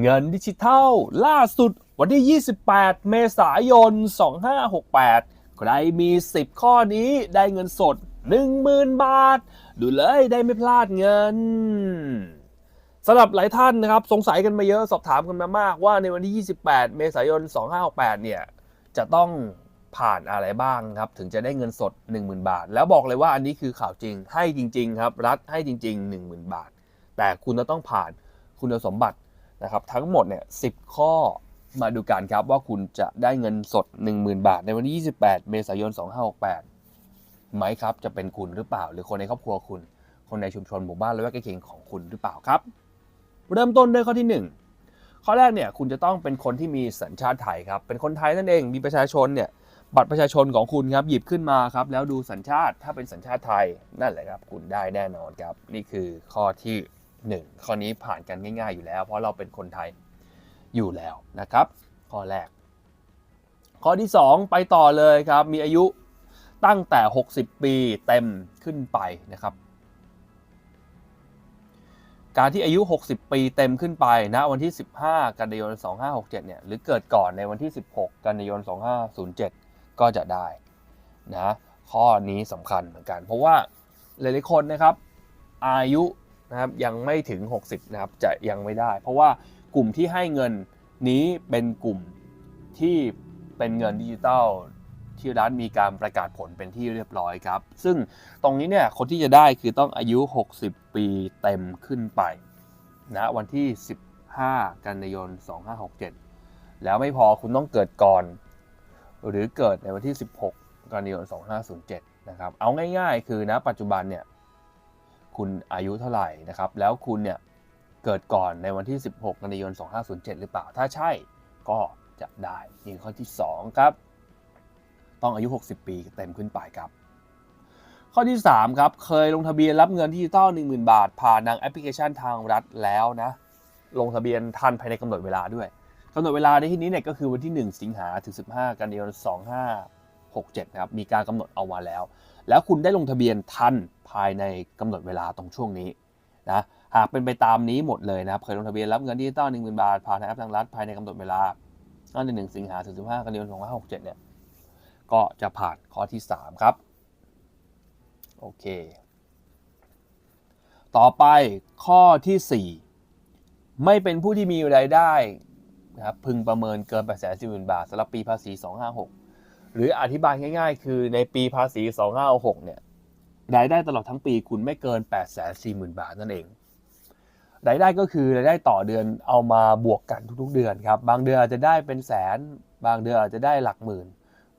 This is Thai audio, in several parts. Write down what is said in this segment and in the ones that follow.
เงินดิจิทัล ล่าสุดวันที่ 28 เมษายน 2568 ใครมี 10 ข้อนี้ได้เงินสด 10,000 บาท ดูเลยได้ไม่พลาดเงินสำหรับหลายท่านนะครับ สงสัยกันมาเยอะสอบถามกันมามากว่าในวันที่ 28 เมษายน 2568 เนี่ย จะต้องผ่านอะไรบ้างครับ ถึงจะได้เงินสด 10,000 บาท แล้วบอกเลยว่าอันนี้คือข่าวจริงให้จริง ๆ ครับ รัฐให้จริง ๆ 10,000 บาท แต่คุณจะต้องผ่านคุณสมบัติ นะครับทั้งหมดเนี่ย10ข้อมาดูกันครับว่าคุณจะได้เงินสด 10,000 บาท ในวันที่ 28 เมษายน 2568 ไหมครับ จะเป็นคุณหรือเปล่า หรือคนในครอบครัวคุณ คนในชุมชนหมู่บ้านและใกล้เคียงของคุณหรือเปล่าครับ เริ่มต้นด้วยข้อที่ 1 ข้อแรกเนี่ยคุณจะต้องเป็นคนที่มีสัญชาติไทยครับ เป็นคนไทยนั่นเอง มีประชาชนเนี่ยบัตรประชาชนของคุณครับหยิบขึ้นมาครับแล้วดูสัญชาติถ้าเป็นสัญชาติไทยนั่นแหละครับคุณได้แน่นอนครับ นี่คือข้อที่ 1ข้อนี้ผ่านกันง่าย ๆ อยู่แล้ว เพราะเราเป็นคนไทยอยู่แล้วนะครับ ข้อแรก ข้อที่ 2 ไปต่อเลยครับ มีอายุตั้งแต่ 60 ปีเต็มขึ้นไปนะครับ การที่อายุ 60 ปีเต็มขึ้นไปณนะวันที่ 15 กันยายน 2567 เนี่ย หรือเกิดก่อนในวันที่ 16 กันยายน 2507 ก็จะได้นะข้อนี้สำคัญเหมือนกัน เพราะว่าหลายๆคนนะครับ อายุ นะครับยังไม่ถึง 60นะครับจะยังไม่ได้ เพราะว่ากลุ่มที่ให้เงินนี้เป็นกลุ่มที่เป็นเงินดิจิตอลที่รัฐมีการประกาศผลเป็นที่เรียบร้อยครับ ซึ่งตรงนี้เนี่ยคนที่จะได้คือต้องอายุ 60 ปีเต็มขึ้นไปนะวันที่ 15 กันยายน 2567 แล้วไม่พอคุณต้องเกิดก่อน หรือเกิดในวันที่ 16 กันยายน 2507 นะครับ เอาง่ายๆ คือนะปัจจุบันเนี่ย คุณอายุเท่าไหร่นะครับ แล้วคุณเนี่ยเกิดก่อนในวันที่ 16 กันยายน 2507 หรือเปล่า ถ้าใช่ก็จะได้นี่ข้อที่ 2 ครับ ต้องอายุ 60 ปีเต็มขึ้นไปครับ ข้อที่ 3 ครับ เคยลงทะเบียนรับเงินดิจิตอล10,000 บาท ผ่านทางแอปพลิเคชันทางรัฐแล้วนะ ลงทะเบียนทันภายในกำหนดเวลาด้วยกำหนดเวลาในที่นี้เนี่ยก็คือวันที่ 1 สิงหาถึง 15 กันยายน 2567 นะครับ มีการกำหนดเอามาแล้ว แล้วคุณได้ลงทะเบียนทันายในกำหนดเวลาตรงช่วงนี้นะหากเป็นไปตามนี้หมดเลยนะครับเคยลงทะเบียนรับเงินดิจิตอล10,000บาทผ่านแอปทางรัฐภายในกำหนดเวลาตั้งแต่1สิงหาถึง15กันยายน2567เจ็ดเนี่ยก็จะผ่านข้อที่3ครับโอเค ต่อไปข้อที่4ไม่เป็นผู้ที่มีรายได้นะครับพึงประเมินเกิน8 4 0 0 0 0บาทสำหรับปีภาษี 256 หรืออธิบายง่ายๆ คือในปีภาษี 256 เนี่ย รายได้ตลอดทั้งปีคุณไม่เกิน 8 4 0 0 0 0 บาทนั่นเอง รายได้ก็คือรายได้ต่อเดือนเอามาบวกกันทุกๆเดือนครับ บางเดือนอาจจะได้เป็นแสน บางเดือนอาจจะได้หลักหมื่น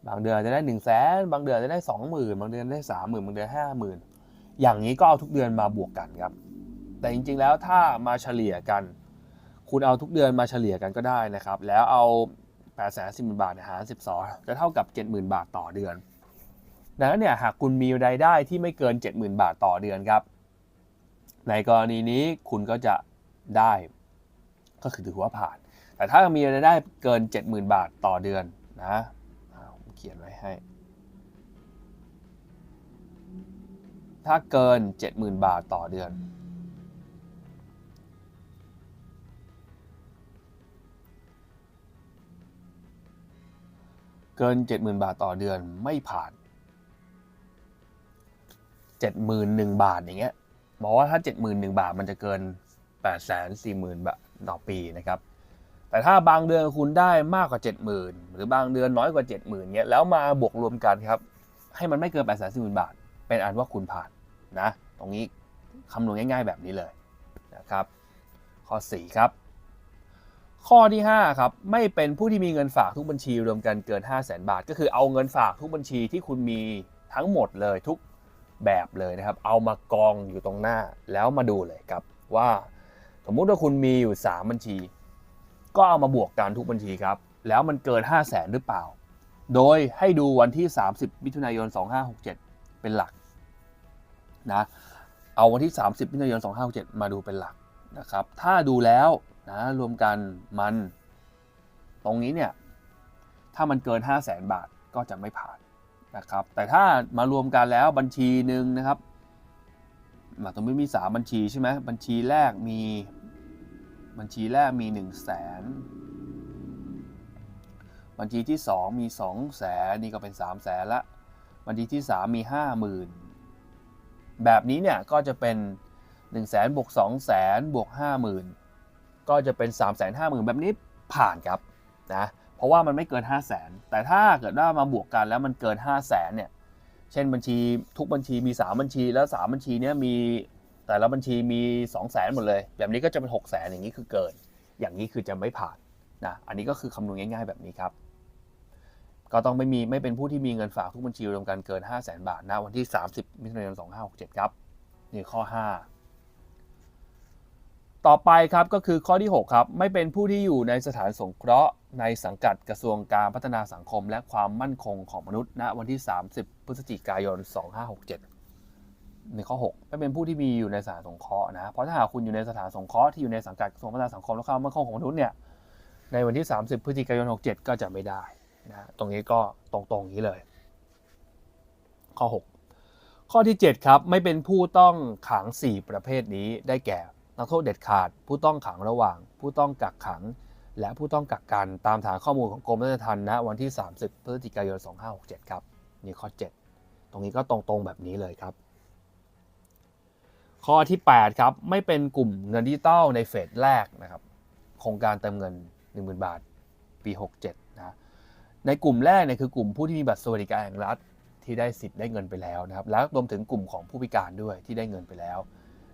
บางเดือนอาจจะได้1นึ่งแสน บางเดือนอาจจะได้สองหมื่นบางเดือนได้สามหมื่นบางเดือนห้าหมื่นอย่างนี้ก็เอาทุกเดือนมาบวกกันครับ แต่จริงๆแล้วถ้ามาเฉลี่ยกัน คุณเอาทุกเดือนมาเฉลี่ยกันก็ได้นะครับ แล้วเอา8ปดแสนสิบาทหารสิบสองจะเท่ากับ 70,000 บาทต่อเดือน ดังนั้นเนี่ยหากคุณมีรายได้ที่ไม่เกิน 70,000 บาทต่อเดือนครับ ในกรณีนี้คุณก็จะได้ ก็คือถือว่าผ่าน แต่ถ้ามีรายได้เกิน 70,000 บาทต่อเดือนนะผมเขียนไว้ให้ ถ้าเกิน 70,000 บาทต่อเดือนเกิน 70,000 บาทต่อเดือนไม่ผ่าน 71,000บาทอย่างเงี้ยบอกว่าถ้า71,000บาทมันจะเกิน840,000บาทต่อปีนะครับ แต่ถ้าบางเดือนคุณได้มากกว่า70,000หรือบางเดือนน้อยกว่า70,000เงี้ยแล้วมาบวกรวมกันครับ ให้มันไม่เกิน840,000บาท เป็นอันว่าคุณผ่านนะ ตรงนี้คำนวณง่าย ๆ แบบนี้เลยนะครับ ข้อ 4 ครับ ข้อที่ 5 ครับ ไม่เป็นผู้ที่มีเงินฝากทุกบัญชีรวมกันเกิน 5 0 0 0 0 0 บาท ก็คือเอาเงินฝากทุกบัญชีที่คุณมีทั้งหมดเลยทุก แบบเลยนะครับ เอามากองอยู่ตรงหน้าแล้วมาดูเลยครับว่าสมมุติว่าคุณมีอยู่ 3 บัญชี ก็เอามาบวกกันทุกบัญชีครับ แล้วมันเกิน 5 0 0แสนหรือเปล่า โดยให้ดูวันที่ 30 มิถุนายน 2567 เป็นหลักนะเอาวันที่ 30 มิถุนายน 2567 มาดูเป็นหลักนะครับ ถ้าดูแล้วนะรวมกันมันตรงนี้เนี่ย ถ้ามันเกิน 5 0 0แสนบาทก็จะไม่ผ่าน นะครับ แต่ถ้ามารวมกันแล้วบัญชีหนึ่งนะครับมาตรงนี้มี 3 บัญชีใช่ไหมบัญชีแรกมีบัญชีแรกมี 1 0 0 0 0แสนบัญชีที่ 2 มี 2 0 0แสนนี่ก็เป็น 3 0 0แสนละ บัญชีที่ 3 มี 50,000 แบบนี้เนี่ยก็จะเป็น 1 0 0 0 0แสนบวก2 0 0แสนบวก 50,000 ก็จะเป็น 3 5 0 0 0 0 แบบนี้ผ่านครับนะ เพราะว่ามันไม่เกิน 5 0 0 0 0 0แต่ถ้าเกิดว่ามาบวกกันแล้วมันเกิน 5 0 0 0 0 0เนี่ย เช่นบัญชีทุกบัญชีมี 3 บัญชีแล้ว 3 บัญชีเนี้ยมีแต่ละบัญชีมี 2 0 0 0 0 0หมดเลย แบบนี้ก็จะเป็น 6 0 0 0 0 0อย่างนี้คือเกิน อย่างนี้คือจะไม่ผ่านนะ อันนี้ก็คือคำนวณง่าย ๆ แบบนี้ครับ ก็ต้องไม่มีไม่เป็นผู้ที่มีเงินฝากทุกบัญชีรวมกันเกิน 5 0 0 0 0 0บาทนะวันที่ 30มิถุนายน2567 ครับนี่ข้อ 5 ต่อไปครับก็คือข้อที่ 6 ครับ ไม่เป็นผู้ที่อยู่ในสถานสงเคราะห์ในสังกัดกระทรวงการพัฒนาสังคม และความมั่นคงของมนุษย์ณวันที่ 30 พฤศจิกายน 2567 ในข้อ 6 ไม่เป็นผู้ที่มีอยู่ในสถานสงเคราะห์นะเพราะถ้าหากคุณอยู่ในสถานสงเคราะห์ที่อยู่ในสังกัดกระทรวงพัฒนาสังคมและความมั่นคงของมนุษย์เนี่ยในวันที่ 30 พฤศจิกายน 67 ก็จะไม่ได้นะตรงนี้ก็ตรงๆนี้เลย ข้อ 6 ข้อที่ 7 ครับ ไม่เป็นผู้ต้องขัง 4 ประเภทนี้ได้แก่ นักโทษเด็ดขาด ผู้ต้องขังระหว่าง ผู้ต้องกักขัง และผู้ต้องกักกันตามฐานข้อมูลของกรมราชทัณฑ์ณวันที่ 30 พฤศจิกายน 2567 ครับนี่ข้อ 7 ตรงนี้ก็ตรงๆแบบนี้เลยครับ ข้อที่ 8 ครับ ไม่เป็นกลุ่มเงินดิจิตอลในเฟสแรกนะครับ โครงการเติมเงิน 10,000 บาท ปี 67 นะ ในกลุ่มแรกเนี่ยคือกลุ่มผู้ที่มีบัตรสวัสดิการแห่งรัฐที่ได้สิทธิ์ได้เงินไปแล้วนะครับ แล้วรวมถึงกลุ่มของผู้พิการด้วยที่ได้เงินไปแล้ว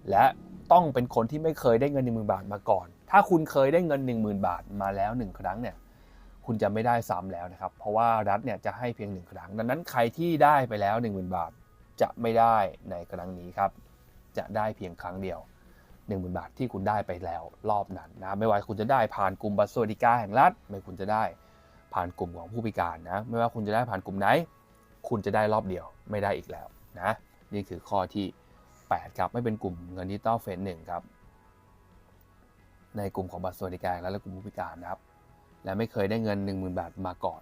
และต้องเป็นคนที่ไม่เคยได้เงิน 10,000 บาทมาก่อน ถ้าคุณเคยได้เงิน 10,000 บาทมาแล้ว 1 ครั้งเนี่ย คุณจะไม่ได้ซ้ำแล้วนะครับ เพราะว่ารัฐเนี่ยจะให้เพียง 1 ครั้ง ดังนั้นใครที่ได้ไปแล้ว 10,000 บาทจะไม่ได้ในครั้งนี้ครับ จะได้เพียงครั้งเดียว 10,000 บาทที่คุณได้ไปแล้วรอบนั้นนะ ไม่ว่าคุณจะได้ผ่านกลุ่มบัตรสวัสดิการแห่งรัฐ ไม่คุณจะได้ผ่านกลุ่มของผู้พิการนะ ไม่ว่าคุณจะได้ผ่านกลุ่มไหน คุณจะได้รอบเดียวไม่ได้อีกแล้วนะ นี่คือข้อที่ 8ครับไม่เป็นกลุ่มเงินดิจิตอลเฟสหนึ่งครับในกลุ่มของบัตรสวัสดิการและกลุ่มผู้พิการนะครับ และไม่เคยได้เงิน 10,000 บาทมาก่อน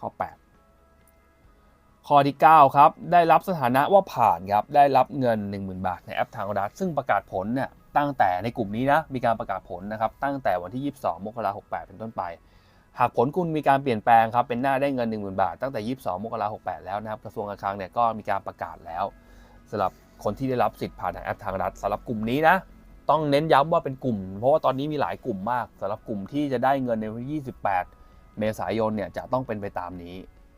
ข้อ 8 ข้อที่ 9 ครับ ได้รับสถานะว่าผ่านครับ ได้รับเงิน 10,000 บาทในแอปทางรัฐซึ่งประกาศผลเนี่ยตั้งแต่ในกลุ่มนี้นะ มีการประกาศผลนะครับ ตั้งแต่วันที่ 22 มกราคม 68 เป็นต้นไป หากผลคุณมีการเปลี่ยนแปลงครับ เป็นหน้าได้เงิน 10,000 บาท ตั้งแต่ 22 มกราคม 68 แล้วนะครับ กระทรวงการคลังเนี่ยก็มีการประกาศแล้ว สำหรับคนที่ได้รับสิทธิ์ผ่านทางแอปทางรัฐสำหรับกลุ่มนี้นะ ต้องเน้นย้ำว่าเป็นกลุ่ม เพราะว่าตอนนี้มีหลายกลุ่มมากสำหรับกลุ่มที่จะได้เงินในวันที่28 เมษายนเนี่ยจะต้องเป็นไปตามนี้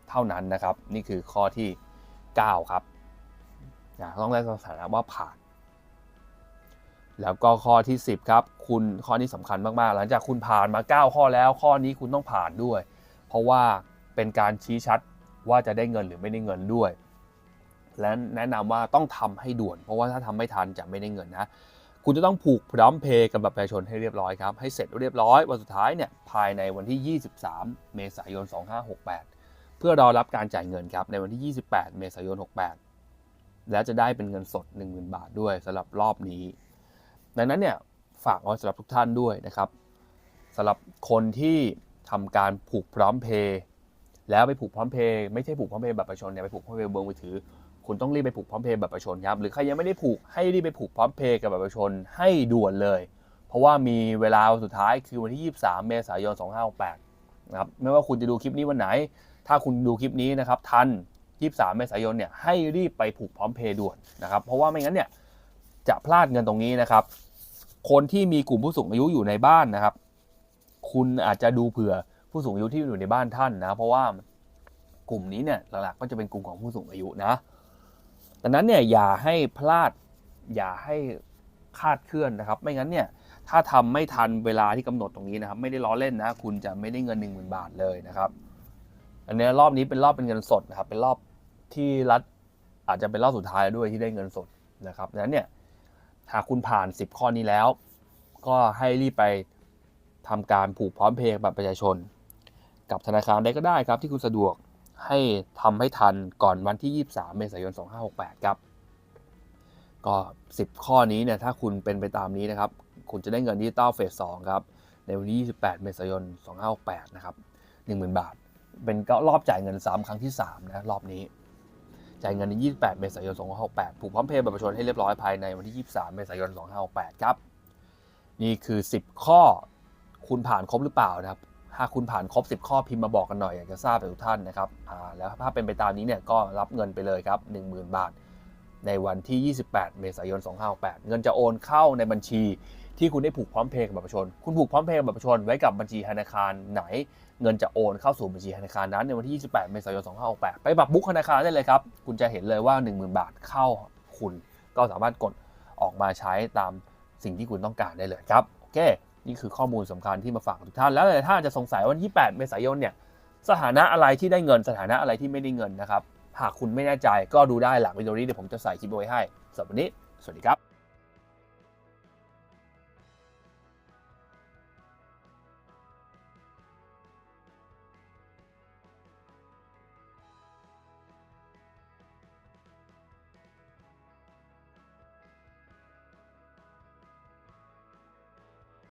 เท่านั้นนะครับ นี่คือข้อที่ 9 ครับต้องได้สถานะว่าผ่าน แล้วก็ข้อที่ 10 ครับ คุณข้อนี้สำคัญมากๆ หลังจากคุณผ่านมา 9 ข้อแล้ว ข้อนี้คุณต้องผ่านด้วย เพราะว่าเป็นการชี้ชัดว่าจะได้เงินหรือไม่ได้เงินด้วย และแนะนำว่าต้องทำให้ด่วน เพราะว่าถ้าทำไม่ทันจะไม่ได้เงินนะ คุณจะต้องผูกพร้อมเพย์กับบัตรประชาชนให้เรียบร้อยครับ ให้เสร็จเรียบร้อย วันสุดท้ายเนี่ยภายในวันที่ 23 เมษายน 2568 เพื่อรอรับการจ่ายเงินครับในวันที่ 28 เมษายน 68 และจะได้เป็นเงินสด 10,000 บาทด้วยสำหรับรอบนี้ ดังนั้นเนี่ยฝากเอาสำหรับทุกท่านด้วยนะครับสำหรับคนที่ทำการผูกพร้อมเพย์แล้วไปผูกพร้อมเพย์ไม่ใช่ผูกพร้อมเพย์บัตรประชาชนเนี่ยไปผูกพร้อมเพย์เบอร์มือถือ คุณต้องรีบไปผูกพร้อมเพย์บัตรประชาชนครับ หรือใครยังไม่ได้ผูกให้รีบไปผูกพร้อมเพย์กับบัตรประชาชนให้ด่วนเลย เพราะว่ามีเวลาสุดท้ายคือวันที่ 23 เมษายน 2568นะครับ ไม่ว่าคุณจะดูคลิปนี้วันไหน ถ้าคุณดูคลิปนี้นะครับทัน 23 เมษายนเนี่ยให้รีบไปผูกพร้อมเพย์ด่วนนะครับ เพราะว่าไม่งั้นเนี่ยจะพลาดเงินตรงนี้นะครับ คนที่มีกลุ่มผู้สูงอายุอยู่ในบ้านนะครับ คุณอาจจะดูเผื่อผู้สูงอายุที่อยู่ในบ้านท่านนะ เพราะว่ากลุ่มนี้เนี่ยหลักๆก็จะเป็นกลุ่มของผู้สูงอายุนะ ดังนั้นเนี่ยอย่าให้พลาดอย่าให้คาดเคลื่อนนะครับ ไม่งั้นเนี่ยถ้าทำไม่ทันเวลาที่กำหนดตรงนี้นะครับ ไม่ได้ล้อเล่นนะ คุณจะไม่ได้เงิน 1 0,000 บาทเลยนะครับ อันนี้รอบนี้เป็นรอบเป็นเงินสดนะครับ เป็นรอบที่รัฐอาจจะเป็นรอบสุดท้ายด้วยที่ได้เงินสดนะครับดังนั้นเนี่ยหากคุณผ่าน 10 ข้อนี้แล้ว ก็ให้รีบไปทำการผูกพร้อมเพย์บัตรประชาชน กับธนาคารได้ก็ได้ครับที่คุณสะดวก ให้ทำให้ทันก่อนวันที่ 23 เมษายน 2568 ครับ ก็ 10 ข้อนี้เนี่ยถ้าคุณเป็นไปตามนี้นะครับ คุณจะได้เงินดิจิตอลเฟส2ครับ ในวันที่ 28 เมษายน 2568 นะครับ 10,000 บาท เป็นรอบจ่ายเงินซ้ำครั้งที่ 3 นะ รอบนี้ จ่ายเงินใน 28 เมษายน 2568 ผูกพร้อมเพย์บัตรประชาชนให้เรียบร้อยภายในวันที่ 23 เมษายน 2568 ครับ นี่คือ 10 ข้อ คุณผ่านครบหรือเปล่านะครับ หากคุณผ่านครบ 10 ข้อพิมพ์มาบอกกันหน่อยอยากจะทราบจากทุกท่านนะครับแล้วถ้าเป็นไปตามนี้เนี่ยก็รับเงินไปเลยครับ 10,000 บาท ในวันที่ 28 เมษายน 2568 เงินจะโอนเข้าในบัญชีที่คุณได้ผูกพร้อมเพย์กับบัตรประชาชน คุณผูกพร้อมเพย์กับบัตรประชาชนไว้กับบัญชีธนาคารไหน เงินจะโอนเข้าสู่บัญชีธนาคารนั้นในวันที่ 28 เมษายน 2568 ไปปรับบุ๊กธนาคารได้เลยครับ คุณจะเห็นเลยว่า 10,000 บาทเข้าคุณ ก็สามารถกดออกมาใช้ตามสิ่งที่คุณต้องการได้เลยครับ โอเค นี่คือข้อมูลสำคัญที่มาฝากทุกท่าน แล้วถ้ายท่านอาจจะสงสัยว่าวันที่ 8 เมษายนเนี่ยสถานะอะไรที่ได้เงินสถานะอะไรที่ไม่ได้เงินนะครับ หากคุณไม่แน่ใจก็ดูได้หลังวิดีโอนี้เดี๋ยวผมจะใส่คลิปไว้ให้สำหรับวันนี้ สวัสดีครับ